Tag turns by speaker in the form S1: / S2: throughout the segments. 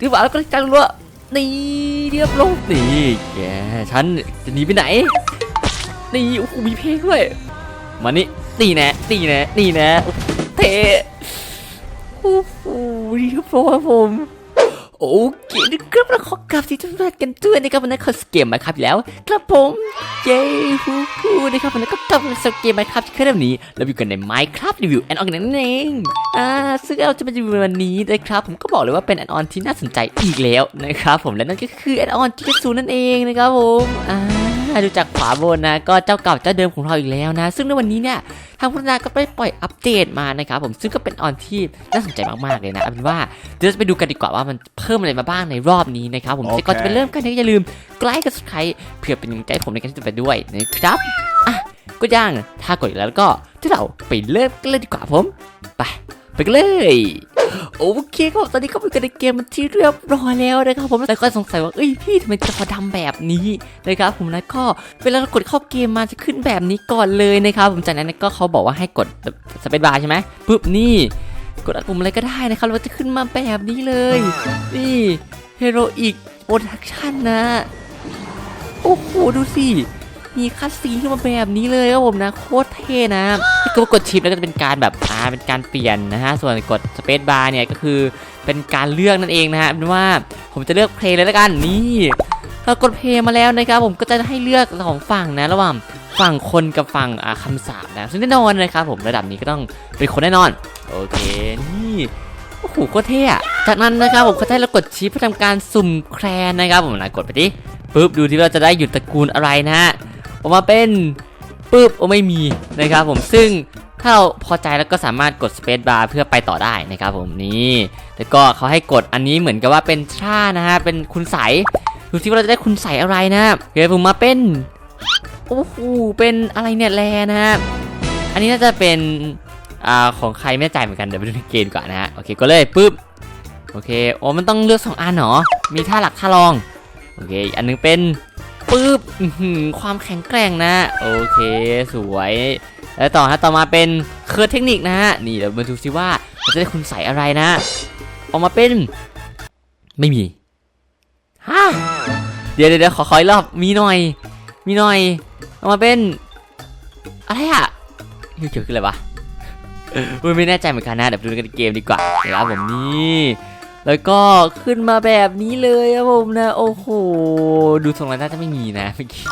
S1: ถือว่าแล้วก็จังรัวนี่เรียบร้อยนี่แกฉันจะหนีไปไหนนี่โอ้โหมีเพลงด้วยมานี่ตีแน่ตีแน่ตีแน่เทโอ้โหเรียบร้อยผม โอเคนะครับเราขอกลับที่ทุกท่านกันด้วยนะครับวันนี้ขอสเกมมาครับแล้วครับผมเย้ฮู้ฮู้นะครับวันนี้ก็กลับมาสเกมมาครับที่เครื่องนี้เราอยู่กันใน Minecraft Review and On นั่นเองอ่าซึ่งเราจะมารีวิววันนี้นะครับผมก็บอกเลยว่าเป็นแอนออนที่น่าสนใจอีกแล้วนะครับผมและนั่นก็คือแอนออนที่ซูนั่นเองนะครับผมอ่าดูจากขวาบนนะก็เจ้าเก่าเจ้าเดิมของเราอีกแล้วนะ ซึ่งในวันนี้เนี่ยทางพัฒนาก็ได้ปล่อยอัปเดตมานะครับผมซึ่งก็เป็นออนที่น่าสนใจมากๆเลยนะเอาเป็นว่าเดี๋ยวจะไปดูกันดีกว่าว่ามันเพิ่มอะไรมาบ้างในรอบนี้นะครับผม
S2: โอเค
S1: แต่ก่อนจะไปเริ่มกันเนี่ยอย่าลืมไลค์กับสไครต์เพื่อเป็นกำลังใจให้ผมในการที่จะไปด้วยนะครับอะก็ย่างถ้ากดแล้วก็ที่เราไปเริ่มกันเลยดีกว่าผมไปไปกันเลยโอเคครับตอนนี้ก็เป็นกันในเกมมันที่เรียบร้อยแล้วนะครับผมแล้วก็สงสัยว่าเอ้ยพี่ทำไมจะพอดำแบบนี้นะครับผมนะก็เวลาเรากดเข้าเกมมาจะขึ้นแบบนี้ก่อนเลยนะครับผมจากนั้นก็เขาบอกว่าให้กดสเปซบาร์ใช่ไหมปุ๊บนี่ กดปุ่มอะไรก็ได้นะครับแล้วมันจะขึ้นมาแบบนี้เลย นี่เฮโรอีกโปรดักชั่นนะ โอ้โห ดูสิ มีคัสซีนขึ้นมาแบบนี้เลยครับผมนะ โคตรเท่นะถ้าเกิดว่ากดชิปแล้วก็จะเป็นการแบบอ่าเป็นการเปลี่ยนนะฮะ ส่วนกดสเปซบาร์เนี่ยก็คือเป็นการเลือกนั่นเองนะฮะเป็นว่าผมจะเลือกเพลงเลยแล้วกัน นี่เรากดเพลงมาแล้วนะครับผมก็จะให้เลือกสองฝั่งนะระหว่าง ฝั่งคนกับฝั่งอ่าคำสาปนะซึ่งแน่นอนนะครับผมระดับนี้ก็ต้องเป็นคนแน่นอน โอเคนี่โอ้โหโคตรเท่อะจากนั้นนะครับผมเขาจะให้เรากดชิปเพื่อทำการสุ่มแครนนะครับผมนะกดไปดิปุ๊บดูที่ว่าจะได้หยุดตระกูลอะไรนะฮะออกมาเป็นปุ๊บโอ้ไม่มีนะครับผมซึ่งถ้าเราพอใจแล้วก็สามารถกดสเปซบาร์เพื่อไปต่อได้นะครับผมนี่แล้วก็เขาให้กดอันนี้เหมือนกับว่าเป็นท่านะฮะเป็นคุณใสดูที่เราจะได้คุณใสอะไรนะเดี๋ยวผมมาเป็น โอ้โหเป็นอะไรเนี่ยแลนะฮะอันนี้น่าจะเป็นอ่าของใครไม่แน่ใจเหมือนกันเดี๋ยวไปดูในเกมก่อนนะฮะโอเคก็เลยปุ๊บโอเคโอ้มันต้องเลือกสองอันเหรอมีท่าหลักท่ารองโอเคอันหนึงเป็นปุ๊บความแข็งแกร่งนะโอเคสวย แล้วต่อฮะต่อมาเป็นเคอร์เทคนิคนะฮะนี่เดี๋ยวมาดูซิว่าจะได้คุณใส่อะไรนะ ออกมาเป็นไม่มีฮะเดี๋ยวเดี๋ยวเดี๋ยวขอขออีกรอบมีหน่อย มีหน่อย ออกมาเป็นอะไรอะเกี่ยวกับอะไรวะเออไม่แน่ใจเหมือนกันนะเดี๋ยวดูกันในเกมดีกว่านะครับผมนี่แล้วก็ขึ้นมาแบบนี้เลยครับผมนะ โอ้โห ดูทรงแล้วน่าจะไม่มีนะเมื่อกี้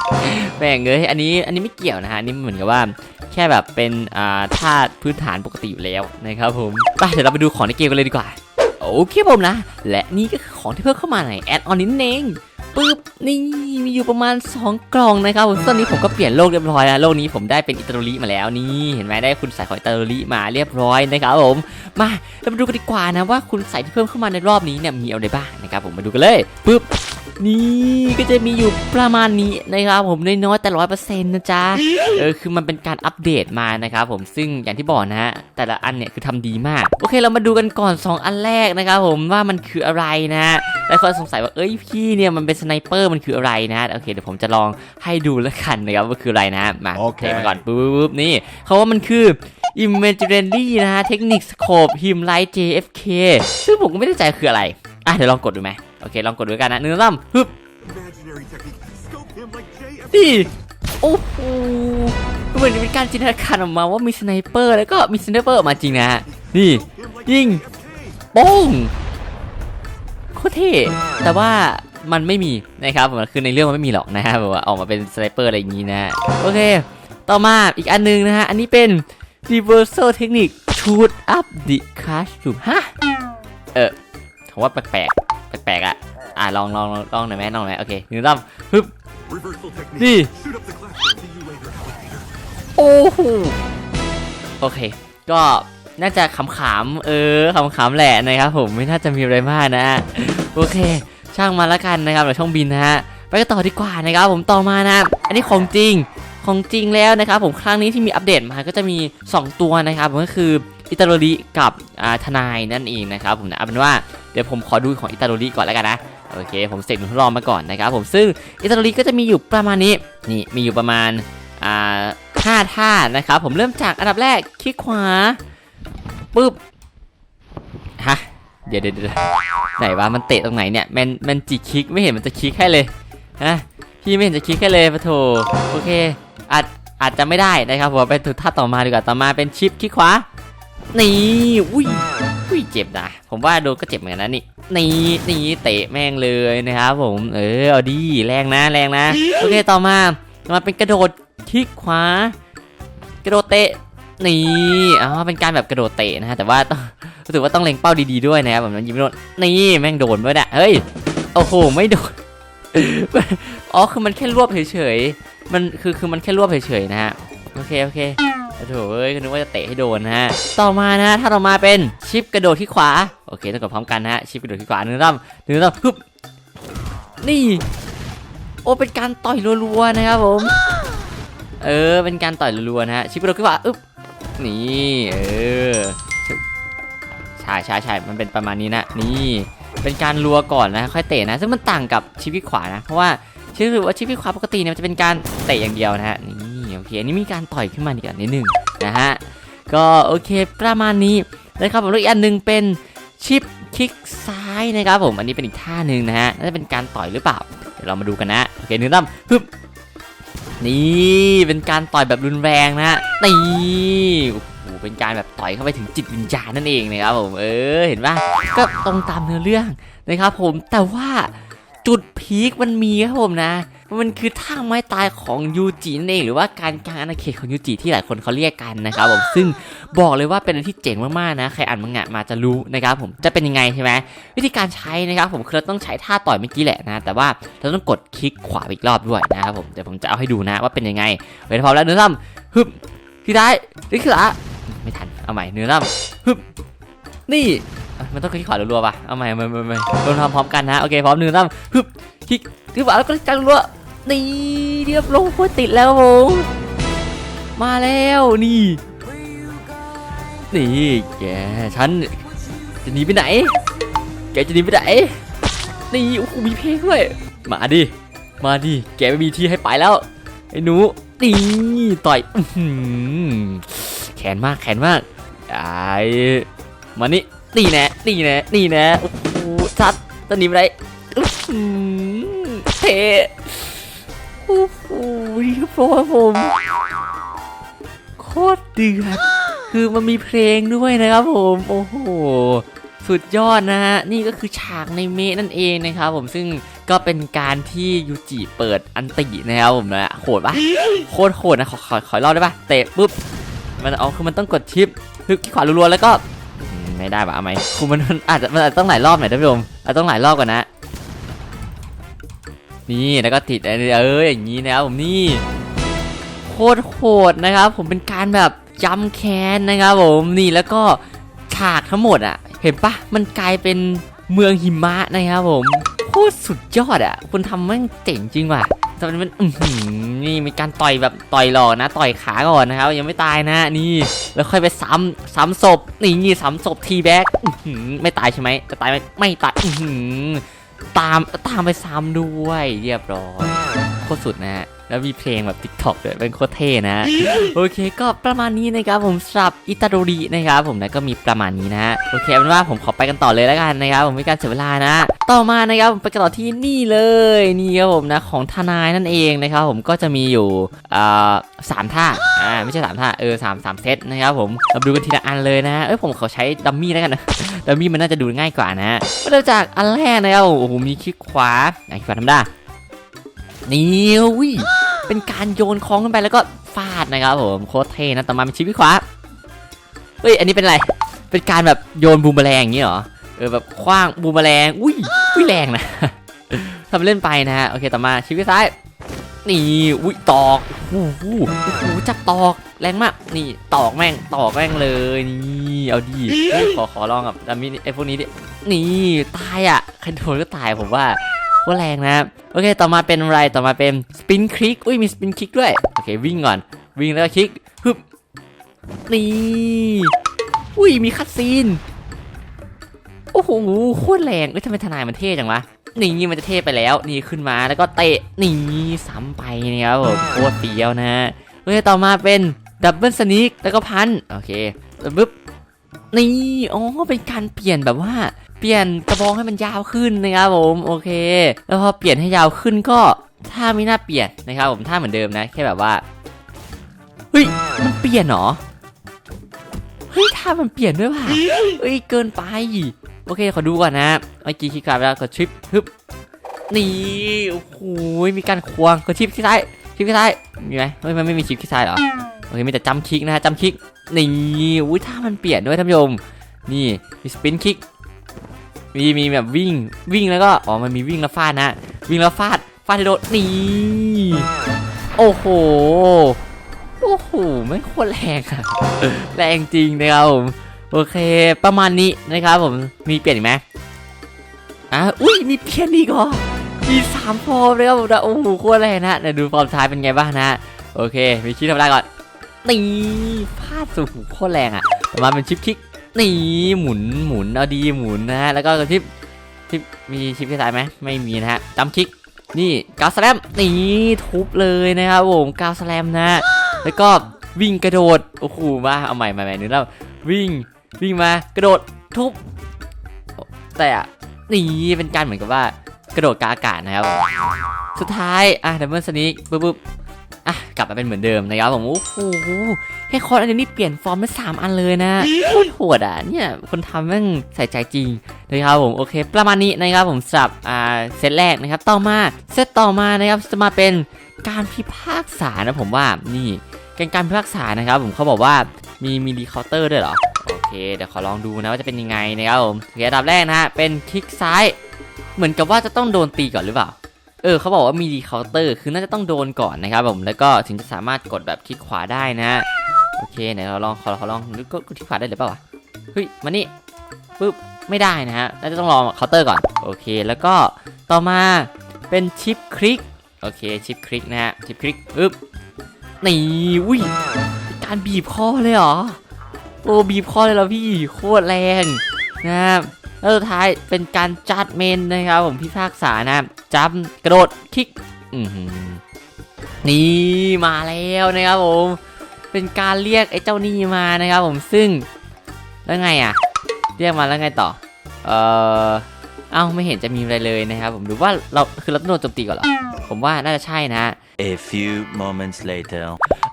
S1: แม่งเอ้ยอันนี้อันนี้ไม่เกี่ยวนะฮะอันนี้เหมือนกับว่า แค่แบบเป็นอ่าธาตุพื้นฐานปกติอยู่แล้วนะครับผมไปเดี๋ยวเราไปดูของในเกมกันเลยดีกว่า โอเคผมนะ และนี่ก็คือของที่เพิ่มเข้ามาในแอดออนนี้เอง ปึ๊บนี่มีอยู่ประมาณ 2 กล่องนะครับผมตอนนี้ผมก็เปลี่ยนโลกเรียบร้อยแล้วโลกนี้ผมได้เป็นอิตาลีมาแล้วนี่เห็นไหมได้คุณสายของอิตาลีมาเรียบร้อยนะครับผมมาเรามาดูกันดีกว่านะว่าคุณใส่ที่เพิ่มเข้ามาในรอบนี้เนี่ยมีอะไรบ้างนะครับผมมาดูกันเลยปึ๊บ นี่ก็จะมีอยู่ประมาณนี้นะครับผมน้อยๆแต่ร้อยเปอร์เซ็นต์นะจ๊ะเออคือมันเป็นการอัปเดตมานะครับผมซึ่งอย่างที่บอกนะฮะแต่ละอันเนี่ยคือทำดีมาก โอเคเรามาดูกันก่อน 2 อันแรกนะครับผมว่ามันคืออะไรนะฮะหลายคนสงสัยว่าเอ้ยพี่เนี่ยมันเป็นสไนเปอร์มันคืออะไรนะโอเคเดี๋ยวผมจะลองให้ดูแล้วกันนะครับว่าคืออะไรนะมา
S2: โอเค
S1: ทมาก่อนปุ๊บๆนี่เขาว่ามันคือ Imaginary นะฮะเทคนิคสโคปฮิมไลท์ JFK ซึ่งผมก็ไม่แน่ใจคืออะไร อะเดี๋ยวลองกดดูไหม โอเคลองกดดูกันนะหนึ่งสองสามฮึบ
S3: Imaginary technique. Scope him like JFK.
S1: นี่โอ้โหเหมือนเป็นการจินตนาการออกมาว่ามีสไนเปอร์แล้วก็มีสไนเปอร์ออกมาจริงนะฮะนี่
S3: Scope him like
S1: Ying.
S3: JFK.
S1: โป้งโคตรเท่แต่ว่ามันไม่มีนะครับผมคือในเรื่องมันไม่มีหรอกนะฮะแบบว่าออกมาเป็นสไนเปอร์อะไรอย่างนี้นะฮะโอเค ต่อมาอีกอันหนึงนะฮะ อันนี้เป็น reversal technique shoot up the classroom ฮะ เออผมว่าแปลกๆแปลกๆอะอะลองลองลองลองหน่อยไหมลองหน่อยไหมโอเคหนึ่งรอบฮึบ
S3: Reversal technique.
S1: Ni.
S3: Shoot up the classroom. See you later, alligator.
S1: โอ้โหโอเค ก็น่าจะขำๆเออขำๆแหละนะครับผมไม่น่าจะมีอะไรมากนะฮะโอเค ช่างมาแล้วกันนะครับเดี๋ยวช่องบินนะฮะไปกันต่อดีกว่านะครับผมต่อมานะ อันนี้ของจริงของจริงแล้วนะครับผมครั้งนี้ที่มีอัปเดตมาก็จะมี 2 ตัวนะครับผมก็คือ อิตาโรริกับทนายนั่นเองนะครับผมนะเอาเป็นว่าเดี๋ยวผมขอดูของอิตาโรริก่อนแล้วกันนะโอเค ผมเสร็จหนูทดลองมาก่อนนะครับผมซึ่งอิตาโรริก็จะมีอยู่ประมาณนี้นี่มีอยู่ประมาณอ่าห้าท่านะครับผมเริ่มจากอันดับแรกคลิกขวาปุ๊บฮะเดี๋ยวเดี๋ยวไหนวะมันเตะตรงไหนเนี่ยแมนแมนจิคลิกไม่เห็นมันจะคลิกให้เลยฮะพี่ไม่เห็นจะคลิกให้เลยปะโถโอเคอาจอาจจะไม่ได้นะครับผมไปถูท่าต่อมาดีกว่าต่อมาเป็นชิปคลิกขวา นี่อุ้ยอุ้ยเจ็บนะผมว่าโดนก็เจ็บเหมือนกันนะนี่นี่นี่เตะแม่งเลยนะครับผมเออเอาดีแรงนะแรงนะโอเคต่อมามาเป็นกระโดดคลิกขวา กระโดดเตะนี่อ๋อเป็นการแบบกระโดดเตะนะฮะแต่ว่าต้องรู้สึกว่าต้องเล็งเป้าดีๆด้วยนะครับแบบนั้นยิงไม่โดนนี่แม่งโดนไปเนี่ยเฮ้ยโอ้โหไม่โดนอ๋อคือมันแค่รวบเฉยๆมันคือคือมันแค่รวบเฉยๆนะฮะโอเคโอเค โอ้โถเอ้ยนึกว่าจะเตะให้โดนนะฮะ ต่อมานะถ้าเรามาเป็นชิปกระโดดที่ขวา โอเคต้องกดพร้อมกันนะฮะ ชิปกระโดดที่ขวาหนึ่งรอบหนึ่งรอบฮึบนี่ โอ้เป็นการต่อยรัวๆนะครับผม เออ เป็นการต่อยรัวๆนะฮะ ชิปกระโดดที่ขวาอึ๊บ นี่ เออใช่ใช่ใช่มันเป็นประมาณนี้นะ นี่ เป็นการรัวก่อนนะ ค่อยเตะนะ ซึ่งมันต่างกับชิปที่ขวานะ เพราะว่าชิปหรู้สึกว่าชิปที่ขวาปกติเนี่ยมันจะเป็นการเตะอย่างเดียวนะฮะ นี่ เคอันนี้มีการต่อยขึ้นมาดีกนิดนึงนะฮะก็โอเคประมาณนี้นะครับผมแล้วอีกอันหนึ่งเป็นชิปคลิกซ้ายนะครับผมอันนี้เป็นอีกท่าหนึ่งนะฮะน่าจะเป็นการต่อยหรือเปล่า เดี๋ยวเรามาดูกันนะโอเคหนึ่งตั้มฮึบนี่เป็นการต่อยแบบรุนแรงนะฮะนี่โอ้โหเป็นการแบบต่อยเข้าไปถึงจิตวิญญาณนั่นเองนะครับผมเออเห็นปะก็ตรงตามเนื้อเรื่องนะครับผมแต่ว่า จุดพีคมันมีครับผมนะมันคือท่าไม้ตายของยูจินเองหรือว่าการกลางอาณาเขตของยูจิที่หลายคนเขาเรียกกันนะครับผมซึ่งบอกเลยว่าเป็นอะไรที่เจ๋งมากๆนะใครอ่านมังงะมาจะรู้นะครับผมจะเป็นยังไงใช่ไหมวิธีการใช้นะครับผมคือเราต้องใช้ท่าต่อยเมื่อกี้แหละนะแต่ว่าเราต้องกดคลิกขวาอีกรอบด้วยนะครับผมเดี๋ยวผมจะเอาให้ดูนะว่าเป็นยังไงเวลาพร้อมแล้วเนื้อล่ำฮึบที่ได้นี่คืออะไม่ทันเอาใหม่เนื้อล่ำฮึบนี่ มันต้องคลิกขวารัวๆป่ะเอาใหม่เอาใหม่เอาใหม่เราทำพร้อมกันนะโอเคพร้อมเนื้อล่ำฮึบคลิกที่ขวาแล้วก็คลิกกันรัวนี่เรียบร้อยติดแล้วผมมาแล้วนี่นี่แกฉันจะหนีไปไหน แกจะหนีไปไหนนี่โอ้โหมีเพลงด้วยมาดิมาดิแกไม่มีที่ให้ไปแล้วไอ้หนูนี่ต่อยอแขนมากแขนมากไอ้มานี่ นี่แน่นี่แน่นี่แน่โอ้โหชัดจะหนีไปไหนอื้อหือเทโอ้โหเรียบร้อยผมโคตรเดือดคือมันมีเพลงด้วยนะครับผมโอ้โหสุดยอดนะฮะนี่ก็คือฉากในเมนั่นเองนะครับผมซึ่งก็เป็นการที่ยูจิเปิดอันตินะครับผมนะโหดปะโคตรโหดนะขอขอขอเล่าได้ปะเตะปุ๊บมันเอาคือมันต้องกดชิปคือที่ขวารัวๆแล้วก็ ไม่ได้ปะเอาไหมคือมันมันอาจจะมันอาจจะต้องหลายรอบหน่อยท่านผู้ชมอาจจะต้องหลายรอบก่อนนะ นี่แล้วก็ติดเอออย่างนี้นะครับผมนี่โคตรโหดนะครับ ผมเป็นการแบบจำแค้นนะครับผมนี่แล้วก็ฉากทั้งหมดอะ เห็นปะมันกลายเป็นเมืองหิมะนะครับผมโคตรสุดยอดอะคุณทำแม่งเจ๋งจริงว่ะ ตอนนี้มันนี่มีการต่อยแบบต่อยหลอกนะ ต่อยขาก่อนนะครับ ยังไม่ตายนะนี่แล้วค่อยไปซ้ำซ้ำศพนี่นี่ซ้ำศพทีแบ็กไม่ตายใช่ไหมจะตายไหมไม่ตายตามตามไปซ้ำด้วยเรียบร้อยโคตรสุดนะฮะ แล้วมีเพลงแบบ TikTok ด้วยเป็นโคตรเท่นะ โอเคก็ประมาณนี้นะครับผมสำหรับอิตาโดรินะครับผมนะก็มีประมาณนี้นะ โอเคเอาเป็นว่าผมขอไปกันต่อเลยแล้วกันนะครับผมไม่การเสียเวลานะ ต่อมานะครับผมไปกันต่อที่นี่เลยนี่ครับผมนะของทนายนั่นเองนะครับผมก็จะมีอยู่อ่าสามท่าอ่าไม่ใช่สามท่าเออสามสามเซตนะครับผมเราดูกันทีละอันเลยนะเอ้ยผมขอใช้ดัมมี่แล้วกันนะดัมมี่มันน่าจะดูง่ายกว่านะเริ่มจากอันแรกนะครับโอ้โหมีคลิกขวาไหนคลิกขวาทำได้ นี่อุ้เป็นการโยนคล้องขึ้นไปแล้วก็ฟาดนะครับผมโคตรเท่นะต่อมาเป็นชิปวิขวาเฮ้ยอันนี้เป็นอะไร เป็นการแบบโยนบูมแมลงอย่างนี้เหรอเออแบบคว้างบูมแมลงอุ้ยอุ้ยแรงนะทำเล่นไปนะฮะโอเคต่อมาชิปวิซ้ายนี่อุ้ยตอกโอ้โหโอ้จับตอกแรงมากนี่ตอกแม่งตอกแม่งเลยนี่เอาดีขอขอลองกับดัมมี่ไอ้พวกนี้ดินี่ตายอะใครโดนก็ตายผมว่า ว่าแรงนะครับโอเค ต่อมาเป็นอะไรต่อมาเป็นสปินคลิกอุ้ยมีสปินคลิกด้วยโอเควิ่งก่อน วิ่งแล้วก็คลิกฮึบนี่อุ้ยมีคัตซีนโอ้โหโคตรแรงเอ้ยทำไมทนายมันเท่จังวะนี่มันจะเท่ไปแล้วนี่ขึ้นมาแล้วก็เตะนี่ซ้ำไปนะครับผมโคตรเฟี้ยวนะฮะโอเคต่อมาเป็นดับเบิลสนิกแล้วก็พันโอเคแล้วปึ๊บ นี่อ๋อเป็นการเปลี่ยนแบบว่า เปลี่ยนกระบองให้มันยาวขึ้นนะครับผมโอเค แล้วพอเปลี่ยนให้ยาวขึ้นก็ถ้าไม่น่าเปลี่ยนนะครับผมถ้าเหมือนเดิมนะ แค่แบบว่าเฮ้ยมันเปลี่ยนเหรอเฮ้ยถ้ามันเปลี่ยนด้วยว่ะเฮ้ยเกินไปโอเคขอดูก่อนนะเมื่อกี้คลิกกลับไปแล้วกดชิปฮึบนี่โอ้โหมีการควงกดชิปที่ซ้ายชิปที่ซ้ายมีไหมเฮ้ยมันไม่มีชิปที่ซ้ายเหรอโอเคมีแต่จำคลิกนะฮะจำคลิก นี่อุ้ยถ้ามันเปลี่ยนด้วยท่านผู้ชมนี่มีสปินคลิกมีมีแบบวิ่งวิ่งแล้วก็อ๋อมันมีวิ่งแล้วฟาดนะวิ่งแล้วฟาดฟาดโดนนี่โอ้โหโอ้โหไม่โคตรแรงอะแรงจริงนะครับผมโอเค ประมาณนี้นะครับผมมีเปลี่ยนอีกไหมอะอุ้ยมีเปลี่ยนอีกเหรอมีสามฟอร์มเลยครับผมนะโอ้โหโคตรแรงนะเดี๋ยวดูฟอร์มท้ายเป็นไงบ้างนะโอเค มีชิปธรรมดาก่อน นี่ฟาดสู่หูโคตรแรงอะประมาเป็นชิปคิกนี่หมุนหมุนเอาดีหมุนนะฮะแล้วก็กระทิปทิปมีชิปที่ซ้ายไหมไม่มีนะฮะจำคลิกนี่กาวสแลมนี่ทุบเลยนะครับผมกาวสแลมนะ แล้วก็วิ่งกระโดดโอ้โหมาเอาใหม่ใหม่ใหม่นึงแล้ววิ่งวิ่งมากระโดดทุบแต่อะนี่เป็นการเหมือนกับว่ากระโดดกาอากาศนะครับ สุดท้ายอะดับเบิลสนิกปุ๊บปุ๊บ อะกลับมาเป็นเหมือนเดิมนะครับผมโอ้โหแค่คอร์สอันนี้เปลี่ยนฟอร์มไปสามอันเลยนะโคตรโหดอะเนี่ยคนทำแม่งใส่ใจจริงนะครับผมโอเค ประมาณนี้นะครับผมสำหรับอ่าเซตแรกนะครับต่อมาเซตต่อมานะครับจะมาเป็นการพิพากษานะผมว่านี่การการพิพากษานะครับผมเขาบอกว่ามีมีรีเคาน์เตอร์ด้วยเหรอโอเคเดี๋ยวขอลองดูนะว่าจะเป็นยังไงนะครับผมโอเคอันดับแรกนะฮะเป็นคลิกซ้าย เหมือนกับว่าจะต้องโดนตีก่อนหรือเปล่า เออเขาบอกว่ามีรีเคาน์เตอร์คือน่าจะต้องโดนก่อนนะครับผมแล้วก็ถึงจะสามารถกดแบบคลิกขวาได้นะ โอเคไหนเราลองขอขอลองนึกก็กดที่ขวาได้หรือเปล่าวะเฮ้ยมานี่ปึ๊บไม่ได้นะฮะน่าจะต้องรอเคาน์เตอร์ก่อนโอเค แล้วก็ต่อมาเป็นชิปคลิกโอเคชิปคลิกนะฮะชิปคลิกปึ๊บนี่อุ้ยการบีบคอเลยเหรอโอ้บีบคอเลยเหรอพี่โคตรแรงนะครับ แล้วสุดท้ายเป็นการจัดเมนนะครับผมพิพากษานะจับกระโดดคิกนี่มาแล้วนะครับผม เป็นการเรียกไอ้เจ้านี่มานะครับผมซึ่งแล้วไงอะเรียกมาแล้วไงต่อ เออเอ้าไม่เห็นจะมีอะไรเลยนะครับผมหรือว่าเราคือเราต้องโดนโจมตีก่อนเหรอผมว่าน่าจะใช่นะ
S2: A few moments later.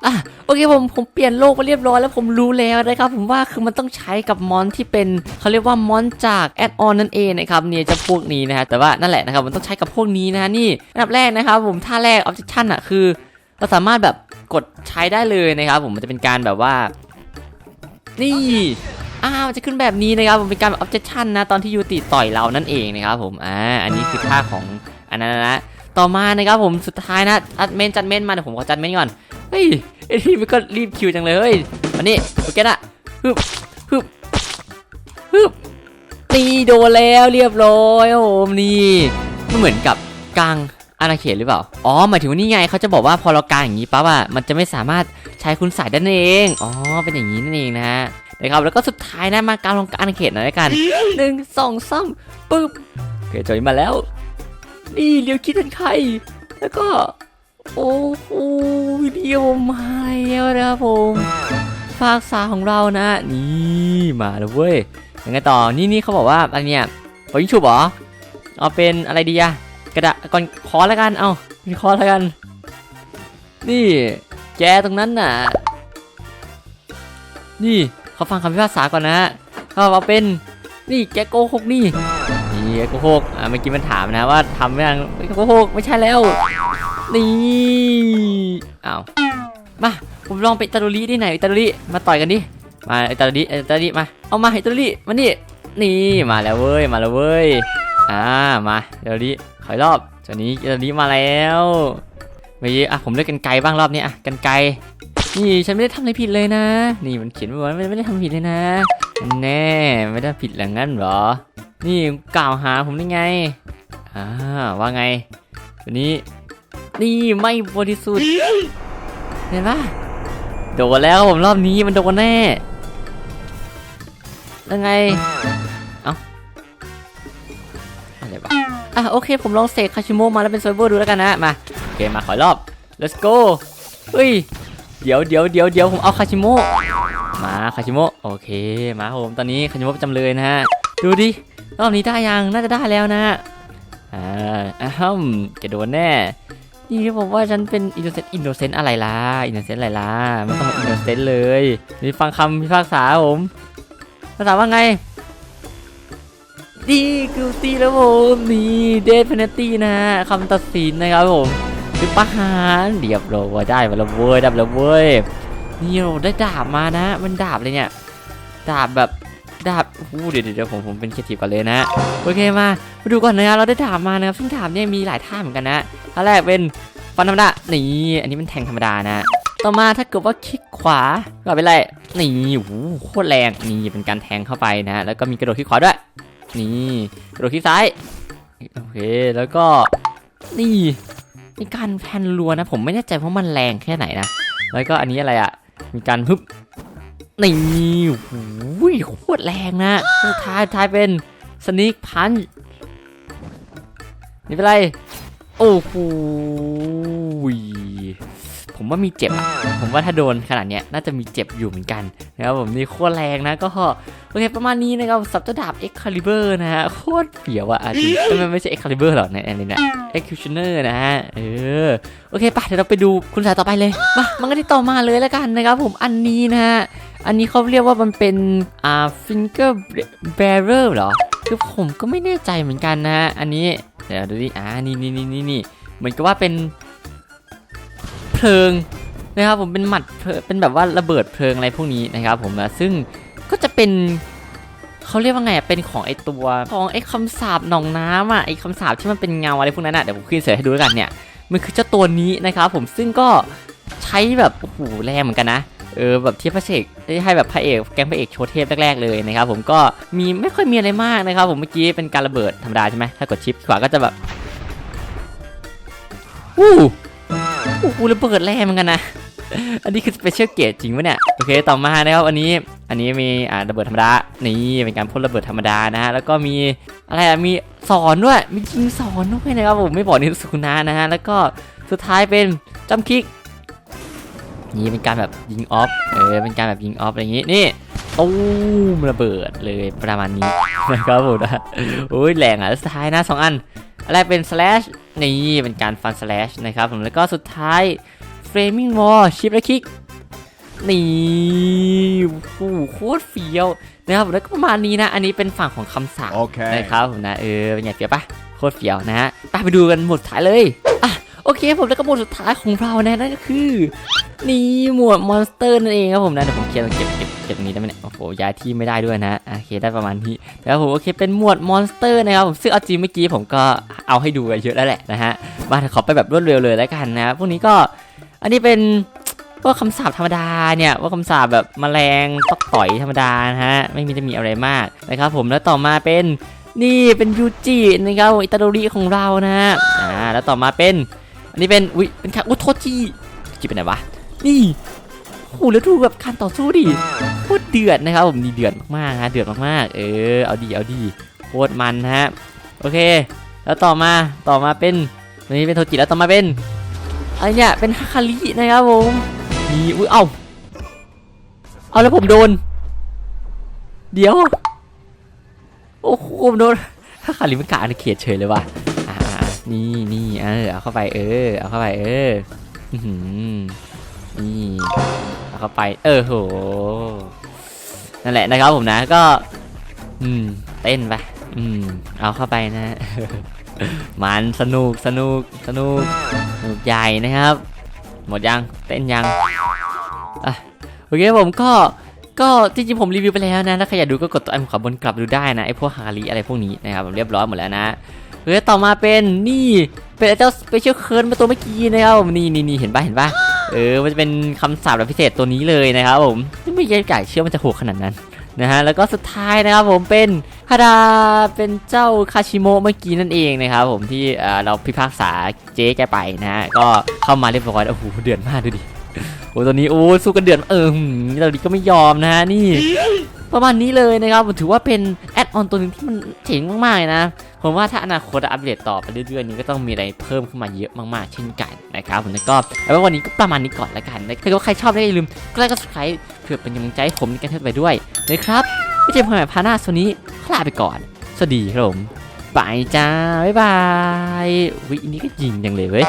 S1: อะโอเคผมผมเปลี่ยนโลกมาเรียบร้อยแล้วผมรู้แล้วนะครับผมว่าคือมันต้องใช้กับมอนที่เป็นเขาเรียกว่ามอนจากแอดออนนั่นเองนะครับเนี่ยจะพวกนี้นะฮะแต่ว่านั่นแหละนะครับมันต้องใช้กับพวกนี้นะฮะนี่อันดับแรกนะครับผมท่าแรกออบเจคชั่นอะคือเราสามารถแบบกดใช้ได้เลยนะครับผมมันจะเป็นการแบบว่า นี่อ้าวมันจะขึ้นแบบนี้นะครับผมเป็นการแบบ objection นะตอนที่ยูติต่อยเรานั่นเองนะครับผมอ่าอันนี้คือท่าของอันนั้นนะ ต่อมานะครับผมสุดท้ายนะอัดเมนจัดเมนมาเดี๋ยวผมขอจัดเมนก่อนเฮ้ยไอที่มันก็รีบคิวจังเลยเฮ้ยมานี่โอเคนะฮึบฮึบฮึบตีโดนแล้วเรียบร้อยโอ้โหนี่มันเหมือนกับกลางอาณาเขตหรือเปล่า อ๋อหมายถึงว่านี่ไงเขาจะบอกว่าพอเรากางอย่างนี้ปั๊บอะมันจะไม่สามารถใช้คุณใส่ได้นั่นเอง อ๋อ เป็นอย่างนี้นั่นเองนะฮะนะครับแล้วก็สุดท้ายนะมาการลงการเขตหน่อยละกันหนึ่งสองสามปึ๊บโอเคจอยมาแล้ว นี่เลี้ยวคิดเป็นใคร แล้วก็ โอ้โหวิดีโอมาแล้วนะครับผมฝากษาของเรานะ นี่มาแล้วเว้ยยังไงต่อนี่นี่เขาบอกว่าอันเนี้ยปยิงฉุบหรอเอาเป็นอะไรดีอะกระดาษก่อนคอแล้วกันเอาเป็นคอแล้วกัน นี่แกตรงนั้นน่ะ นี่เขาฟังคำพิพากษาก่อนนะเขาเอาเป็น นี่แกโกหกนี่ นี่แกโกหกอ่าเมื่อกี้มันถามนะว่าทำไม่ยังไม่โกหกไม่ใช่แล้ว นี่อ้าวมาผมลองไปตาลีที่ไหนตาลีมาต่อยกันดิมาอิตาลีอิตาลีมาเอามาอิตาลีมานี่นี่มาแล้วเว้ยมาแล้วเว้ยอ่ามาตาลีขออีกรอบตอนนี้ตาลีมาแล้วเมื่อกี้อะผมเลือกกันไกลบ้างรอบนี้อะกันไกลนี่ฉันไม่ได้ทำอะไรผิดเลยนะ นี่มันเขียนไว้ว่าไม่ได้ทำผิดเลยนะ แน่ไม่ได้ผิดอย่างนั้นหรอ นี่กล่าวหาผมได้ไง อ่า ว่าไง วันนี้ นี่ไม่บริสุทธิ์ เห็นปะโดนแล้วผมรอบนี้มันโดนแน่ยังไง เอ้า อะไรวะอะโอเค ผมลองเสกคาชิโมมาแล้วเป็นเซิร์ฟเวอร์ดูแล้วกันนะ มา โอเค มาขอรอบ let's go เฮ้ย เดี๋ยวเดี๋ยวเดี๋ยวเดี๋ยวผมเอาคาชิโมมาคาชิโมะโอเค มาผมตอนนี้คาชิโมะประจำเลยนะฮะ ดูดิ รอบนี้ได้ยังน่าจะได้แล้วนะฮะอ่าอ้าวแกโดนแน่ นี่ผมว่าฉันเป็นอินโนเซนต์อินโนเซนต์อะไรล่ะอินโนเซนต์อะไรล่ะไม่ต้องอินโนเซนต์เลยนี่ฟังคำพิพากษาผมภาษาว่าไงดีกิลตี้แล้วผมนี่เดทเพนตี้นะฮะคำตัดสินนะครับผมคือประหารเรียบร้อยได้มาแล้วเว้ยด้มาแล้วเว้ยนี่เราได้ดาบมานะ มันดาบเลยเนี่ยดาบแบบ ดาบโอ้เดี๋ยวเดี๋ยวผมผมเป็นเคทีฟก่อนเลยนะโอเคมามาดูก่อนนะเราได้ดาบมานะครับซึ่งดาบเนี่ยมีหลายท่าเหมือนกันนะท่าแรกเป็นฟันธรรมดานี่อันนี้เป็นแทงธรรมดานะต่อมาถ้าเกิดว่าคลิกขวาก็เป็นไรนี่โอ้โหโคตรแรงนี่เป็นการแทงเข้าไปนะแล้วก็มีกระโดดคลิกขวาด้วยนี่กระโดดคลิกซ้ายโอเคแล้วก็นี่มีการแพนรัวนะ ผมไม่แน่ใจว่าะมันแรงแค่ไหนนะแล้วก็อันนี้อะไรอะมีการฮึบ นี่โอ้โหโคตรแรงนะสุดท้ายท้ายเป็นสนิ k พันนี่เป็นไร โอ้โหผมว่ามีเจ็บ ผมว่าถ้าโดนขนาดเนี้ยน่าจะมีเจ็บอยู่เหมือนกันนะครับผมนี่โคตรแรงนะก็โอเคประมาณนี้นะครับสับเจ้าดาบ Excalibur นะฮะโคตรเปียวอะจริงมันไม่ใช่ Excalibur หรอกในอันนี้เนี่ย Executioner นะฮะเออโอเคปะเดี๋ยวเราไปดูคุณสายต่อไปเลยมามันก็ที่ต่อมาเลยแล้วกันนะครับผมอันนี้นะฮะ อันนี้เขาเรียกว่ามันเป็นอ่า finger bearer เหรอ คือผมก็ไม่แน่ใจเหมือนกันนะฮะ อันนี้ เดี๋ยวดูดิ อ่า นี่นี่นี่นี่นี่เหมือนกับว่าเป็นเพลิงนะครับผมเป็นหมัดเพเป็นแบบว่าระเบิดเพลิงอะไรพวกนี้นะครับผมนะซึ่งก็จะเป็นเขาเรียกว่าไงอะเป็นของไอตัวของไอคำสาบหนองน้ำอะไอคำสาบที่มันเป็นเงาอะไรพวกนั้นอะเดี๋ยวผมขึ้นเสิร์ชให้ดูแล้วกันเนี่ยมันคือเจ้าตัวนี้นะครับผมซึ่งก็ใช้แบบโอ้โหแรงเหมือนกันนะ เออแบบที่พระเอกให้แบบพระเอกแก๊งพระเอกโชว์เทพแรกๆเลยนะครับผมก็มีไม่ค่อยมีอะไรมากนะครับผมเมื่อกี้เป็นการระเบิดธรรมดาใช่ไหมถ้ากดชิปขวาก็จะแบบวู้โอ้ระเบิดแรงเหมือนกันนะอันนี้คือสเปเชียลเกตจริงปะเนี่ยโอเคต่อมานะครับอันนี้อันนี้มีอ่าระเบิดธรรมดานี่เป็นการพ่นระเบิดธรรมดานะฮะแล้วก็มีอะไรอะมีสอนด้วยมียิงสอนด้วยนะครับผมไม่บอกนี่สุนานะฮะแล้วก็สุดท้ายเป็นจัมคิก นี่เป็นการแบบยิงออฟ เออ เป็นการแบบยิงออฟอะไรอย่างงี้ นี่ตู้มระเบิดเลยประมาณนี้นะครับผมนะโอ้ยแรงอะแล้วสุดท้ายนะสองอันอะไรเป็น slash นี่เป็นการฟัน slash นะครับผมแล้วก็สุดท้าย flaming wall ชิปและคิกนี่โอ้โหโคตรเฟี้ยวนะครับผมแล้วก็ประมาณนี้นะ อันนี้เป็นฝั่งของคำสาป
S4: Okay.
S1: นะครับผมนะเออเป็นไงเฟี้ยวปะโคตรเฟี้ยวนะฮะไปไปดูกันหมวดสุดท้ายเลยอะ โอเคผมแล้วก็หมวดสุดท้ายของเรานะนั่นก็คือ นี่หมวดมอนสเตอร์นั่นเองครับผมนะเดี๋ยวผมเคลียร์เก็บเก็บเก็บตรงนี้ได้ไหมเนี่ยโอ้โหย้ายที่ไม่ได้ด้วยนะโอเคได้ประมาณนี้แล้วผมโอเคเป็นหมวดมอนสเตอร์นะครับผมซึ่งเอาจริงเมื่อกี้ผมก็เอาให้ดูกันเยอะแล้วแหละนะฮะมาขอไปแบบรวดเร็วเลยแล้วกันนะพวกนี้ก็อันนี้เป็นพวกคำสาปธรรมดาเนี่ยว่าคำสาปแบบแมลงตอกต่อยธรรมดานะฮะไม่มีจะมีอะไรมากนะครับผมแล้วต่อมาเป็นนี่เป็นยูจินะครับอิตาโดริของเรานะฮะอ่าแล้วต่อมาเป็น อันนี้เป็นอุ้ยเป็นคาอุโทจิจิเป็นไหนวะนี่โอ้โหแล้วดูแบบการต่อสู้ดิโคตรเดือดนะครับผมนี่เดือดมากๆฮะเดือดมากๆเออเอาดีเอาดีโคตรมันนะฮะโอเค แล้วต่อมาต่อมาเป็นอันนี้เป็นโทจิแล้วต่อมาเป็นอันเนี้ยเป็นฮาคารินะครับผมนี่อุ้ยเอาเอาแล้วผมโดน เดี๋ยว โอ้โหผมโดนฮาคาริมันกะอาณาเขตเฉยเลยว่ะ นี่นี่เออเอาเข้าไปเออเอาเข้าไปเอออื้อหือนี่เอาเข้าไป เออโหนั่นแหละนะครับผมนะก็ อืมเต้นไปอืมเอาเข้าไปนะมันสนุกสนุกสนุกสนุกใหญ่นะครับ หมดยังเต้นยังอะโอเคผมก็ก็จริงๆผมรีวิวไปแล้วนะถ้าใครอยากดูก็กดตัวไอ้ขวาบนกลับดูได้นะไอ้พวกฮาริอะไรพวกนี้นะครับเรียบร้อยหมดแล้วนะ โอเคต่อมาเป็นนี่เป็นเจ้าสเปเชียลเคิร์นมาตัวเมื่อกี้นะครับผมนี่นี่นี่เห็นปะเห็นปะเออมันจะเป็นคำสาปแบบพิเศษตัวนี้เลยนะครับผมไม่อยากเชื่อมันจะโหดขนาดนั้นนะฮะแล้วก็สุดท้ายนะครับผมเป็นฮาดาเป็นเจ้าคาชิโมะเมื่อกี้นั่นเองนะครับผมที่เราพิพากษาเจ๊แกไปนะฮะก็เข้ามาเรียบร้อยโอ้โหเดือดมากดูดิโอ้ตอนนี้โอ้สู้กันเดือดเออหืมเราดีก็ไม่ยอมนะฮะนี่ประมาณนี้เลยนะครับผมถือว่าเป็นแอดออนตัวหนึ่งที่มันเจ๋งมากๆเลยนะ ผมว่าถ้าอนาคตอัปเดตต่อไปเรื่อยๆนี้ก็ต้องมีอะไรเพิ่มขึ้นมาเยอะมากๆ เช่นกันนะครับผมแล้วก็แล้ววันนี้ก็ประมาณนี้ก่อนละกันนะถ้าเกิดว่าใครชอบได้อย่าลืมกดไลค์กดซับสไครต์เพื่อเป็นกำลังใจให้ผมในการทำไปด้วยนะครับไม่เจอกันใหม่พาร์ทหน้าส่วนนี้ขลาไปก่อน สวัสดีครับผมบายจ้าบ๊ายบายวิอันนี้ก็ยิงอย่างเลยเว้ย